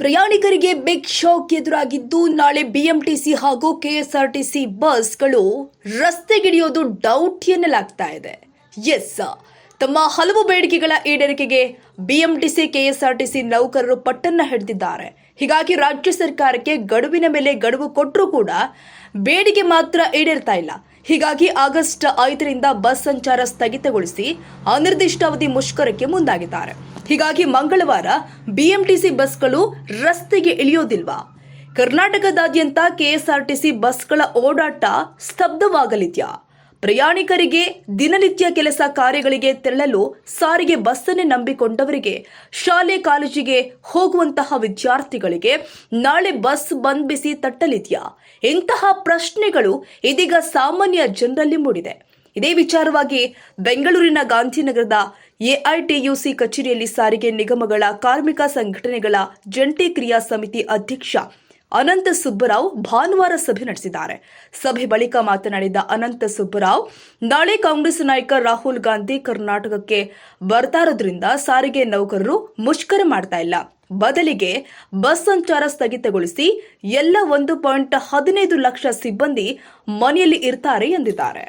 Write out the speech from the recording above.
ಪ್ರಯಾಣಿಕರಿಗೆ big shock ಎದುರಾಗಿದ್ದು, ನಾಳೆ ಬಿಎಂಟಿಸಿ ಹಾಗೂ ಕೆಎಸ್ಆರ್ಟಿಸಿ ಬಸ್ಗಳು ರಸ್ತೆಗಿಳಿಯೋದು ಡೌಟ್ ಎನ್ನಲಾಗ್ತಾ ಇದೆ. ಎಸ್ ತಮ್ಮ ಹಲವು ಬೇಡಿಕೆಗಳ ಈಡೇರಿಕೆಗೆ ಬಿಎಂಟಿಸಿ, ಕೆಎಸ್ಆರ್ಟಿಸಿ ನೌಕರರು ಪಟ್ಟನ್ನ ಹಿಡಿದಿದ್ದಾರೆ. ಹೀಗಾಗಿ ರಾಜ್ಯ ಸರ್ಕಾರಕ್ಕೆ ಗಡುವಿನ ಮೇಲೆ ಗಡುವು ಕೊಟ್ಟರೂ ಕೂಡ ಬೇಡಿಕೆ ಮಾತ್ರ ಈಡೇರ್ತಾ ಇಲ್ಲ. ಹೀಗಾಗಿ ಆಗಸ್ಟ್ ಐದರಿಂದ ಬಸ್ ಸಂಚಾರ ಸ್ಥಗಿತಗೊಳಿಸಿ ಅನಿರ್ದಿಷ್ಟಾವಧಿ ಮುಷ್ಕರಕ್ಕೆ ಮುಂದಾಗಿದ್ದಾರೆ. ಹೀಗಾಗಿ ಮಂಗಳವಾರ ಬಿಎಂಟಿಸಿ ಬಸ್ಗಳು ರಸ್ತೆಗೆ ಇಳಿಯೋದಿಲ್ವಾ? ಕರ್ನಾಟಕದಾದ್ಯಂತ ಕೆಎಸ್ಆರ್ಟಿಸಿ ಬಸ್ಗಳ ಓಡಾಟ ಸ್ತಬ್ಧವಾಗಲಿದೆಯಾ? ಪ್ರಯಾಣಿಕರಿಗೆ ದಿನನಿತ್ಯ ಕೆಲಸ ಕಾರ್ಯಗಳಿಗೆ ತೆರಳಲು ಸಾರಿಗೆ ಬಸ್ಸನ್ನೇ ನಂಬಿಕೊಂಡವರಿಗೆ, ಶಾಲೆ ಕಾಲೇಜಿಗೆ ಹೋಗುವಂತಹ ವಿದ್ಯಾರ್ಥಿಗಳಿಗೆ ನಾಳೆ ಬಸ್ ಬಂದ್ ಬಿಸಿ ತಟ್ಟಲಿದೆಯಾ? ಇಂತಹ ಪ್ರಶ್ನೆಗಳು ಇದೀಗ ಸಾಮಾನ್ಯ ಜನರಲ್ಲಿ ಮೂಡಿದೆ. ಇದೇ ವಿಚಾರವಾಗಿ ಬೆಂಗಳೂರಿನ ಗಾಂಧಿನಗರದ ಎಐಟಿಯುಸಿ ಕಚೇರಿಯಲ್ಲಿ ಸಾರಿಗೆ ನಿಗಮಗಳ ಕಾರ್ಮಿಕ ಸಂಘಟನೆಗಳ ಜಂಟಿ ಕ್ರಿಯಾ ಸಮಿತಿ ಅಧ್ಯಕ್ಷ ಅನಂತ ಸುಬ್ಬರಾವ್ ಭಾನುವಾರ ಸಭೆ ನಡೆಸಿದ್ದಾರೆ. ಸಭೆ ಬಳಿಕ ಮಾತನಾಡಿದ ಅನಂತ ಸುಬ್ಬರಾವ್, ನಾಳೆ ಕಾಂಗ್ರೆಸ್ ನಾಯಕ ರಾಹುಲ್ ಗಾಂಧಿ ಕರ್ನಾಟಕಕ್ಕೆ ಬರ್ತಾರೋದ್ರಿಂದ ಸಾರಿಗೆ ನೌಕರರು ಮುಷ್ಕರ ಮಾಡ್ತಾ ಇಲ್ಲ. ಬದಲಿಗೆ ಬಸ್ ಸಂಚಾರ ಸ್ಥಗಿತಗೊಳಿಸಿ ಎಲ್ಲ ಒಂದು ಪಾಯಿಂಟ್ ಹದಿನೈದು ಲಕ್ಷ ಸಿಬ್ಬಂದಿ ಮನೆಯಲ್ಲಿ ಇರ್ತಾರೆ ಎಂದಿದ್ದಾರೆ.